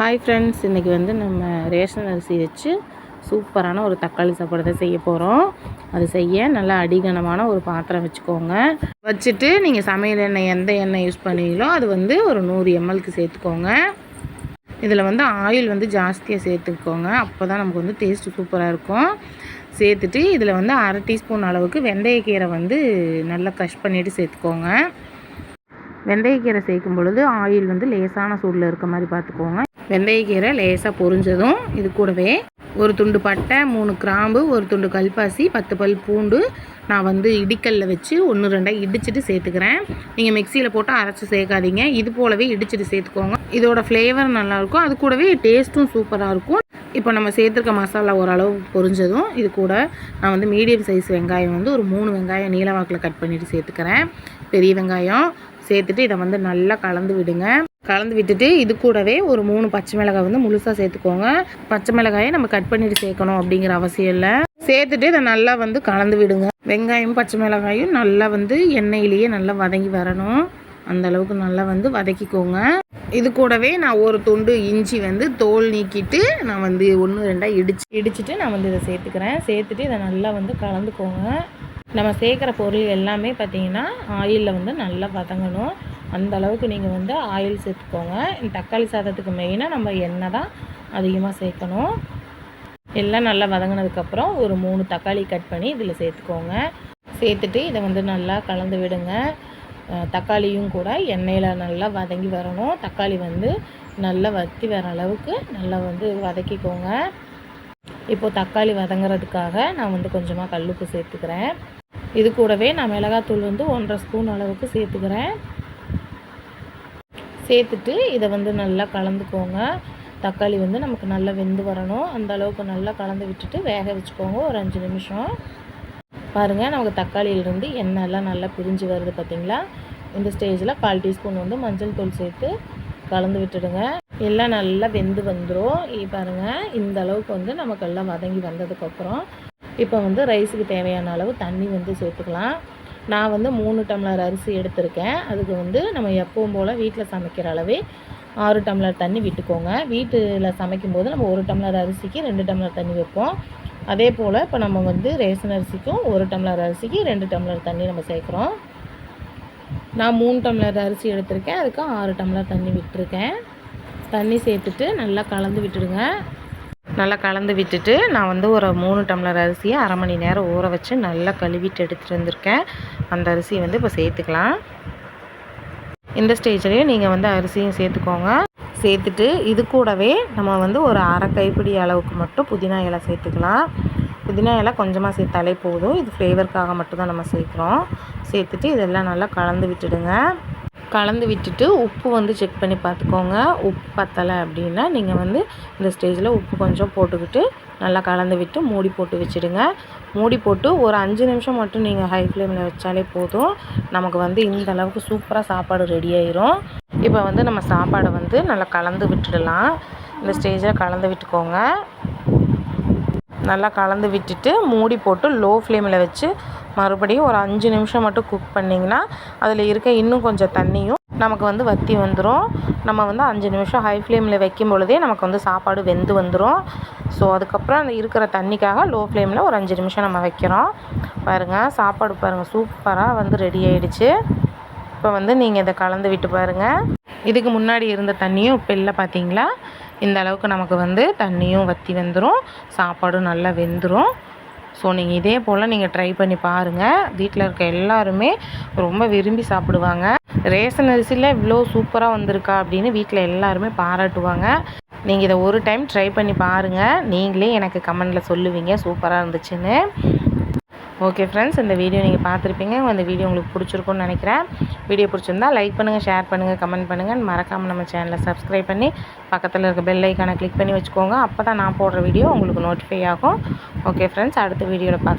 Hi friends இன்றைக்கி வந்து நம்ம ரேஷன் அரிசி வச்சு சூப்பரான ஒரு தக்காளி சாப்பாடு தான் செய்ய போகிறோம் அது செய்ய நல்லா அடிகனமான ஒரு பாத்திரம் வச்சுக்கோங்க. வச்சுட்டு நீங்கள் சமையல் எண்ணெய் எந்த எண்ணெய் யூஸ் பண்ணுவீங்களோ அது வந்து ஒரு நூறு எம்எல்க்கு சேர்த்துக்கோங்க. இதில் வந்து ஆயில் வந்து ஜாஸ்தியாக சேர்த்துக்கோங்க. அப்போ தான் நமக்கு வந்து டேஸ்ட்டு சூப்பராக இருக்கும். சேர்த்துட்டு இதில் வந்து அரை டீஸ்பூன் அளவுக்கு வெந்தயக்கீரை வந்து நல்லா க்ரஷ் பண்ணிவிட்டு சேர்த்துக்கோங்க. வெந்தயக்கீரை சேர்க்கும் பொழுது ஆயில் வந்து லேசான சூடில் இருக்க மாதிரி பார்த்துக்கோங்க. வெந்தயக்கீரை லேசாக பொரிஞ்சதும் இது கூடவே ஒரு துண்டு பட்டை மூணு கிராம்பு ஒரு துண்டு கல்பாசி பத்து பல் பூண்டு நான் வந்து இடிக்கல்ல வச்சு ஒன்று ரெண்டாக இடிச்சிட்டு சேர்த்துக்கிறேன். நீங்கள் மிக்சியில் போட்டு அரைச்சி சேர்க்காதீங்க. இது போலவே இடிச்சிட்டு சேர்த்துக்கோங்க. இதோட ஃப்ளேவர் நல்லாயிருக்கும் அது கூடவே டேஸ்ட்டும் சூப்பராக இருக்கும். இப்போ நம்ம சேர்த்துருக்க மசாலா ஓரளவு பொரிஞ்சதும் இது கூட நான் வந்து மீடியம் சைஸ் வெங்காயம் வந்து ஒரு மூணு வெங்காயம் நீளவாக்கில் கட் பண்ணிவிட்டு சேர்த்துக்கிறேன். பெரிய வெங்காயம் சேர்த்துட்டு இதை வந்து நல்லா கலந்து விடுங்க. கலந்து விட்டுட்டு இது கூடவே ஒரு மூணு பச்சை மிளகாய் வந்து முழுசாக சேர்த்துக்கோங்க. பச்சை மிளகாயை நம்ம கட் பண்ணிட்டு சேர்க்கணும் அப்படிங்கிற அவசியம் இல்லை. சேர்த்துட்டு இதை நல்லா வந்து கலந்து விடுங்க. வெங்காயம் பச்சை மிளகாயும் நல்லா வந்து எண்ணெயிலேயே நல்லா வதங்கி வரணும். அந்த அளவுக்கு நல்லா வந்து வதக்கிக்கோங்க. இது கூடவே நான் ஒரு துண்டு இஞ்சி வந்து தோல் நீக்கிட்டு நான் வந்து ஒன்று ரெண்டாக இடிச்சு இடிச்சிட்டு நான் வந்து இதை சேர்த்துக்கிறேன். சேர்த்துட்டு இதை நல்லா வந்து கலந்துக்கோங்க. நம்ம சேர்க்குற பொருள் எல்லாமே பார்த்திங்கன்னா ஆயிலில் வந்து நல்லா வதங்கணும். அந்த அளவுக்கு நீங்கள் வந்து ஆயில் சேர்த்துக்கோங்க. இந்த தக்காளி சாதத்துக்கு மெயினாக நம்ம எண்ணெய் தான் அதிகமாக சேர்க்கணும். எல்லாம் நல்லா வதங்கினதுக்கப்புறம் ஒரு மூணு தக்காளி கட் பண்ணி இதில் சேர்த்துக்கோங்க. சேர்த்துட்டு இதை வந்து நல்லா கலந்து விடுங்க. தக்காளியும் கூட எண்ணெயில் நல்லா வதங்கி வரணும். தக்காளி வந்து நல்லா வத்தி வர அளவுக்கு நல்லா வந்து வதக்கிக்கோங்க. இப்போது தக்காளி வதங்குறதுக்காக நான் வந்து கொஞ்சமாக கல்லுப்பு சேர்த்துக்கிறேன். இது கூடவே நான் மிளகாத்தூள் வந்து ஒன்றரை ஸ்பூன் அளவுக்கு சேர்த்துக்கிறேன். சேர்த்துட்டு இதை வந்து நல்லா கலந்துக்கோங்க. தக்காளி வந்து நமக்கு நல்லா வெந்து வரணும். அந்த அளவுக்கு நல்லா கலந்து விட்டுட்டு வேக வச்சுக்கோங்க. ஒரு அஞ்சு நிமிஷம். பாருங்கள் நமக்கு தக்காளியிலேருந்து எண்ணெய்லாம் நல்லா பிரிஞ்சு வருது பார்த்திங்களா? இந்த ஸ்டேஜில் கால் டீஸ்பூன் வந்து மஞ்சள் தூள் சேர்த்து கலந்து விட்டுடுங்க. எல்லாம் நல்லா வெந்து வந்துடும் பாருங்கள் இந்த அளவுக்கு வந்து நமக்கு எல்லாம் வதங்கி வந்ததுக்கப்புறம் இப்போ வந்து ரைஸுக்கு தேவையான அளவு தண்ணி வந்து சேர்த்துக்கலாம். நான் வந்து மூணு டம்ளர் அரிசி எடுத்திருக்கேன். அதுக்கு வந்து நம்ம எப்பவும் போல் வீட்டில் சமைக்கிற அளவே ஆறு டம்ளர் தண்ணி விட்டுக்கோங்க. வீட்டில் சமைக்கும்போது நம்ம ஒரு டம்ளர் அரிசிக்கு ரெண்டு டம்ளர் தண்ணி வைப்போம். அதே போல் இப்போ நம்ம வந்து ரேஷன் அரிசிக்கும் ஒரு டம்ளர் அரிசிக்கு ரெண்டு டம்ளர் தண்ணி நம்ம சேர்க்குறோம். நான் மூணு டம்ளர் அரிசி எடுத்திருக்கேன். அதுக்கு ஆறு டம்ளர் தண்ணி விட்டுருக்கேன். தண்ணி சேர்த்துட்டு நல்லா கலந்து விட்டுடுங்க. நல்லா கலந்து விட்டுட்டு நான் வந்து ஒரு மூணு டம்ளர் அரிசியை அரை மணி நேரம் ஊற வச்சு நல்லா கழுவிட்டு எடுத்துகிட்டு வந்திருக்கேன். அந்த அரிசியை வந்து இப்போ சேர்த்துக்கலாம். இந்த ஸ்டேஜ்லேயும் நீங்கள் வந்து அரிசியும் சேர்த்துக்கோங்க. சேர்த்துட்டு இது கூடவே நம்ம வந்து ஒரு அரை கைப்பிடி அளவுக்கு மட்டும் புதினா இலை சேர்த்துக்கலாம். புதினா இலை கொஞ்சமாக சேர்த்தாலே போதும். இது ஃப்ளேவருக்காக மட்டும்தான் நம்ம சேர்க்குறோம். சேர்த்துட்டு இதெல்லாம் நல்லா கலந்து விட்டுடுங்க. கலந்து விட்டுட்டு உப்பு வந்து செக் பண்ணி பார்த்துக்கோங்க. உப்பு பத்தலை அப்படின்னா நீங்கள் வந்து இந்த ஸ்டேஜில் உப்பு கொஞ்சம் போட்டுக்கிட்டு நல்லா கலந்து விட்டு மூடி போட்டு வச்சுடுங்க. மூடி போட்டு ஒரு அஞ்சு நிமிஷம் மட்டும் நீங்கள் ஹை ஃப்ளேமில் வச்சாலே போதும். நமக்கு வந்து இந்த அளவுக்கு சூப்பராக சாப்பாடு ரெடி ஆயிரும். இப்போ வந்து நம்ம சாப்பாடை வந்து நல்லா கலந்து விட்டுடலாம். இந்த ஸ்டேஜில் கலந்து விட்டுக்கோங்க. நல்லா கலந்து விட்டுட்டு மூடி போட்டு லோ ஃப்ளேமில் வச்சு மறுபடியும் ஒரு அஞ்சு நிமிஷம் மட்டும் குக் பண்ணிங்கன்னா அதில் இருக்க இன்னும் கொஞ்சம் தண்ணியும் நமக்கு வந்து வத்தி வந்துடும் நம்ம வந்து அஞ்சு நிமிஷம் ஹை ஃப்ளேமில் வைக்கும் பொழுதே நமக்கு வந்து சாப்பாடு வெந்து வந்துடும் ஸோ அதுக்கப்புறம் அந்த இருக்கிற தண்ணிக்காக லோ ஃப்ளேமில் ஒரு அஞ்சு நிமிஷம் நம்ம வைக்கிறோம். பாருங்கள் சாப்பாடு பாருங்கள் சூப்பராக வந்து ரெடி ஆகிடுச்சு இப்போ வந்து நீங்கள் இதை கலந்து விட்டு பாருங்கள் இதுக்கு முன்னாடி இருந்த தண்ணியும் இப்போ இல்லை பார்த்தீங்களா இந்த அளவுக்கு நமக்கு வந்து தண்ணியும் வற்றி வந்துடும் சாப்பாடும் நல்லா வெந்துடும் ஸோ நீங்கள் இதே போல் நீங்கள் ட்ரை பண்ணி பாருங்கள் வீட்டில் இருக்க எல்லாருமே ரொம்ப விரும்பி சாப்பிடுவாங்க. ரேஷன் அரிசியில் இவ்வளோ சூப்பராக வந்திருக்கா அப்படின்னு வீட்டில் எல்லாருமே பாராட்டுவாங்க. நீங்கள் இதை ஒரு டைம் ட்ரை பண்ணி பாருங்கள் நீங்களே எனக்கு கமெண்டில் சொல்லுவீங்க. சூப்பராக இருந்துச்சுன்னு. ஓகே ஃப்ரெண்ட்ஸ் இந்த வீடியோ நீங்கள் பார்த்துருப்பீங்க. இந்த வீடியோ உங்களுக்கு பிடிச்சிருக்குன்னு நினைக்கிறேன். வீடியோ பிடிச்சிருந்தா லைக் பண்ணுங்கள் ஷேர் பண்ணுங்கள் கமெண்ட் பண்ணுங்கள் மறக்காமல் நம்ம சேனலை சப்ஸ்கிரைப் பண்ணி பக்கத்தில் இருக்க பெல் ஐக்கானை கிளிக் பண்ணி வச்சுக்கோங்க. அப்போ தான் நான் போடுற வீடியோ உங்களுக்கு நோட்டிஃபை ஆகும். ஓகே ஃப்ரெண்ட்ஸ் அடுத்த வீடியோவில் பார்க்கலாம்.